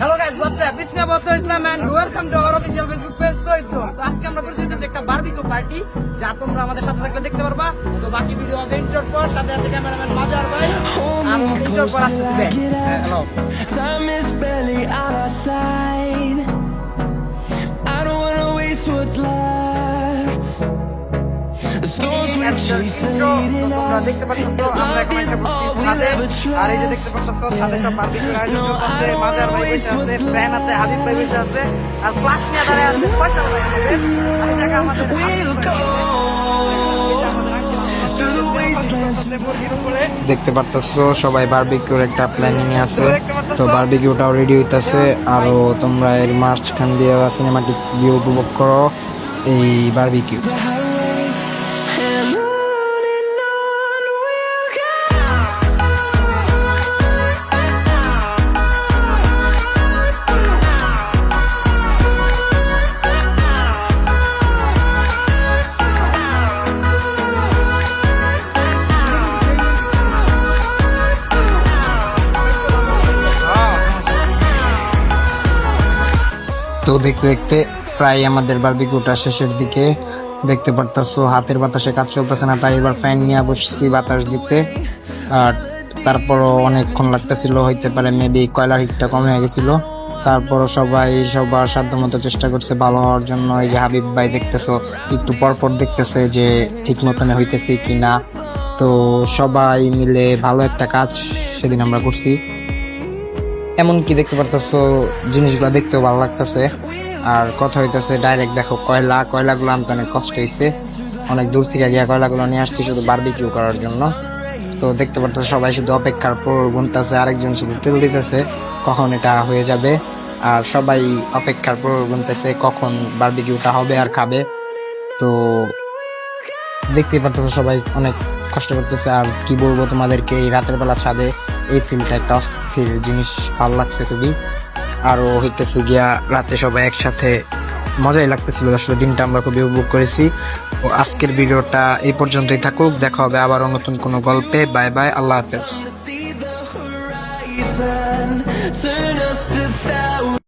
Hello guys what's up it's me আবাউত Islam and welcome to our official Facebook page তো তো। আজকে আমরা হচ্ছে একটা বারবিকিউ পার্টি যা তোমরা আমাদের সাথে থাকলে দেখতে পারবা। তো বাকি ভিডিও হবে ইন্টার পর, সাথে আছে ক্যামেরাম্যান মাজার ভাই। আর ইন্টার পর আসতেছে। Hello Time is barely on our side. I don't wanna waste what's left. তোমরা দেখতে পাচ্ছ আমরা এখন একটা বসছি ছাদে। আর এই যে দেখতে পাচ্ছ ছাদে সব বারবিকিউ আয়োজন আছে মাজার ভাই বসে আছে ফ্রেন আছে হাবিব ভাই বসে আছে। আর ক্লাস নিয়ে দাঁড়ায় আছে পয়সা ভাই আর এই জায়গা আমাদের We'll go through the wastelands. দেখতে পারতেছো সবাই বারবিকিউর একটা প্ল্যানিং আছে। তো বারবিকিউটাও রেডি হইতাছে। আরও তোমরা এর মাঝখান দিয়ে সিনেমাটিক ভিউ উপভোগ করো। এই বারবিকিউ তো দেখতে দেখতে প্রায় আমাদের বারবিকিউটা শেষের দিকে দেখতে পারতাছো, হাতের বাতাসে কাজ চলতেছে না, তাই এবার ফ্যান নিয়ে বসছি বাতাস দিতে। আর তারপরও অনেকক্ষণ লাগতেছিল, হইতে পারে মেবি কয়লার হিটটা কমে গেছিল। তারপরও সবাই সবার সাধ্য মতো চেষ্টা করছে ভালো হওয়ার জন্য। এই যে হাবিব ভাই দেখতেছো, একটু পর পর দেখতেছে যে ঠিক মতন হইতেছে কি না তো সবাই মিলে ভালো একটা কাজ সেদিন আমরা করছি। এমনকি দেখতে পারতেছো, জিনিসগুলো দেখতেও ভালো লাগতেছে। আর কথা হইতেছে ডাইরেক্ট দেখো, কয়লা, কয়লাগুলো আনতে অনেক কষ্ট হয়েছে অনেক দূর থেকে গিয়ে কয়লাগুলো নিয়ে আসছি শুধু বারবিকিউ করার জন্য। তো দেখতে পারতেছে, সবাই শুধু অপেক্ষার পর গুনতেছে, আরেকজন শুধু তেল দিতেছে, কখন এটা হয়ে যাবে। আর সবাই অপেক্ষার পর গুনতেছে, কখন বারবিকিউটা হবে আর খাবে। তো দেখতে পারতেছো সবাই অনেক কষ্ট করতেছে, আর কি বলব তোমাদেরকে, এই রাতের বেলা ছাদে এই ফিল্মটা একটা অস্থির জিনিস ভালো লাগছে খুবই। আরও হইতেছে গিয়া রাতে সবাই একসাথে মজাই লাগতেছিল, আসলে দিনটা আমরা খুবই উপভোগ করেছি। ও আজকের ভিডিওটা এই পর্যন্তই থাকুক, দেখা হবে আবারও নতুন কোনো গল্পে। বাই বাই, আল্লাহ হাফেজ।